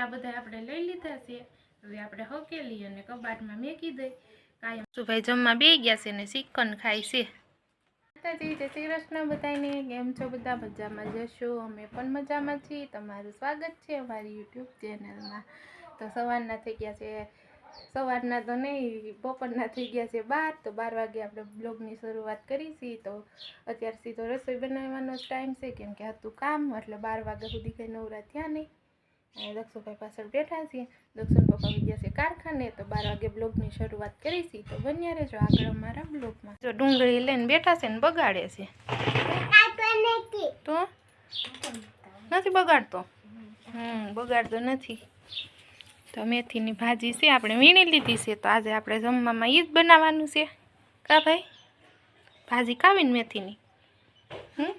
કપડાં બધા આપણે લઈ લીધા છે. હવે આપણે હકેલી અને કબાટમાં મેકી દઈ. કાયમ સુભાઈ જમવા બે ગયા છે ને ચિકન ખાય છે. માતાજી જય શ્રી કૃષ્ણ બધાને કેમ છો બધા? મજામાં જશો? અમે પણ મજામાં છીએ. તમારું સ્વાગત છે અમારી યુટ્યુબ ચેનલમાં. તો સવારના થઈ ગયા છે. સવારના તો નહીં બપોરના થઈ ગયા છે બાર. તો બાર વાગે આપણે બ્લોગની શરૂઆત કરી છીએ તો અત્યારથી તો રસોઈ બનાવવાનો જ ટાઈમ છે. કેમ કે હતું કામ એટલે બાર વાગ્યા સુધી કંઈ નવરા થયા નહીં. અને દક્ષુભાઈ પાછળ બેઠા છીએ. દક્ષુણ પપ્પા ગયા છે કારખાને, તો બાર વાગે બ્લોગની શરૂઆત કરી છે. તો બન્યા રહેજો આગળ અમારા બ્લોગમાં. જો ડુંગળી લઈને બેઠા છે ને બગાડે છે. તો? નથી બગાડતો? હમ, બગાડતો નથી. તો મેથીની ભાજી છે, આપણે વીણી લીધી છે. તો આજે આપણે જમવામાં એ જ બનાવવાનું છે. કા ભાઈ? ભાજી કાવીને મેથીની? હમ?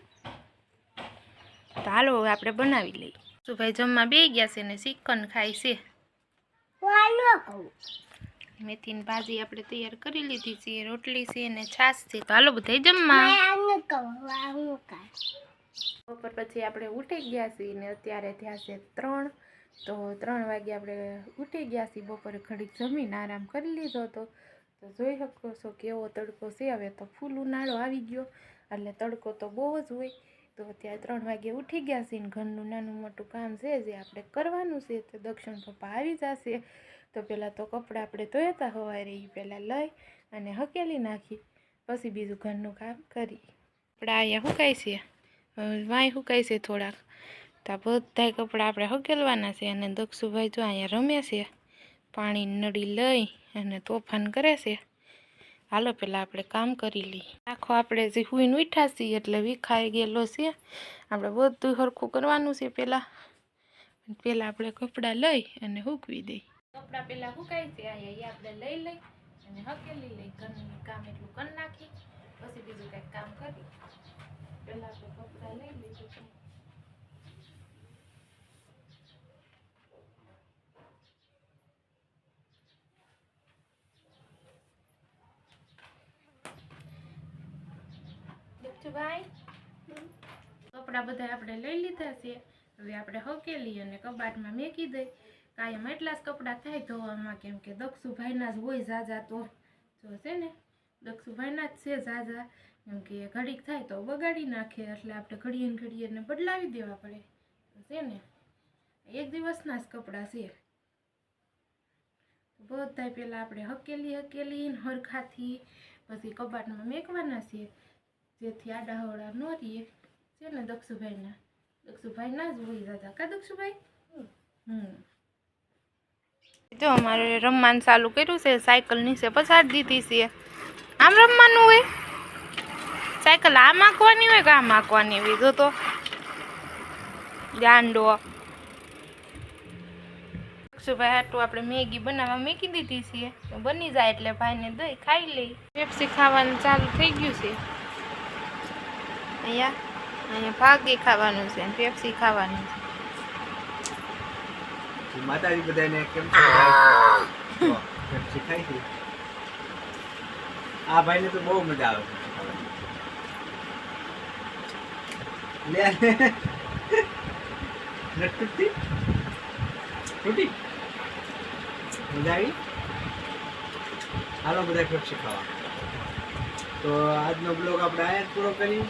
તો હાલો આપણે બનાવી લઈએ. શું ભાઈ જમવા બે ગયા છે ને ચિકન ખાય છે. મેથીની ભાજી આપણે તૈયાર કરી લીધી છે રોટલી છે ને છાશ છે. તો હાલો બધા જમવા. બપોર પછી આપણે ઉઠી ગયા છીએ ને અત્યારે થયા છે ત્રણ. તો ત્રણ વાગે આપણે ઉઠી ગયા છીએ બપોરે ઘડીક જમીને આરામ કરી લીધો હતો. તો જોઈ શકો છો કેવો તડકો છે. હવે તો ફૂલ ઉનાળો આવી ગયો એટલે તડકો તો બહુ જ હોય. તો અત્યારે ત્રણ વાગે ઉઠી ગયા છે ઘરનું નાનું મોટું કામ છે જે આપણે કરવાનું છે, તો દક્ષિણ પપ્પા આવી જશે. તો પહેલાં તો કપડાં આપણે ધોયતા હવારે એ પહેલાં લઈ અને હકેલી નાખી, પછી બીજું ઘરનું કામ કરી. આપણે અહીંયા સુકાય છે વાંય સુકાય છે થોડાક. તો બધાય કપડાં આપણે હકેલવાના છે અને દક્ષુભાઈ જો અહીંયા રમે છે, પાણી નળી લઈ અને તોફાન કરે છે. હાલો પહેલાં આપણે કામ કરી લઈએ. આખો આપણે જે હુઈને ઉઠ્યા છીએ એટલે વિખાઈ ગયેલો છે. આપણે બધું સરખું કરવાનું છે પહેલાં પહેલાં આપણે કપડાં લઈ અને સૂકવી દઈ કપડાં પહેલાં સુકાય છે આપણે લઈ લઈ અને હકેલી લઈ. ઘરનું કામ એટલું કરી નાખી પછી બીજું કંઈક કામ કરી પહેલાં આપણે કપડાં લઈ લીધું દક્ષુભાઈ કપડાં બધા આપણે લઈ લીધા છે. હવે આપણે હકેલી અને કબાટમાં મેકી દઈ. કાયમ એટલા જ કપડાં થાય ધોવામાં, કેમ કે દક્ષુભાઈના જ હોય ઝાઝા તો. જો છે ને, દક્ષુભાઈના જ છે ઝાઝા. કેમ કે ઘડીક થાય તો બગાડી નાખે, એટલે આપણે ઘડીએ ઘડીએને બદલાવી દેવા પડે. છે ને, એક દિવસના જ કપડાં છે. બધા પહેલાં આપણે હકેલી હકેલી હરખાથી પછી કબાટમાં મેકવાના છે. જેથી આડાહવડા ન રહીએ. છે ને દક્ષુભાઈના? દક્ષુભાઈના જ હોય દાદા. કા દક્ષુભાઈ? હમ. જો અમારે રમવાનું ચાલુ કર્યું છે સાયકલ નીચે પછાડી દીધી છે. આમ રમવાનું હોય? સાયકલ આમ આંકવાની હોય કે આમ આંકવાની હોય? જો તો. દાંડો દક્ષુભાઈ હાટું આપણે મેગી બનાવવા મૂકી દીધી છે. બની જાય એટલે ભાઈને દઈ ખાઈ લઈ પેપ્સી ખાવાનું ચાલુ થઈ ગયું છે. અહીંયા અહીંયા ભાગી ખાવાનું છે પેપ્સી ખાવાનું છે. માતાજી બધાને કેમ છો? પેપ્સી ખાઈ છે? આ ભાઈને તો બહુ મજા આવે લે. નથી તૂટી. મજા આવી? હાલો, બધા પેપ્સી ખાવા. તો આજનો બ્લોગ આપણે અહીંયા જ પૂરો કરી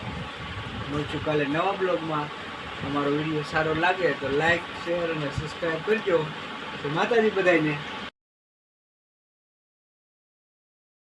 મળશું કાલે નવા બ્લોગમાં અમારો વીડિયો સારો લાગે તો લાઈક શેર અને સબસ્ક્રાઈબ કરજો. તો માતાજી બધાને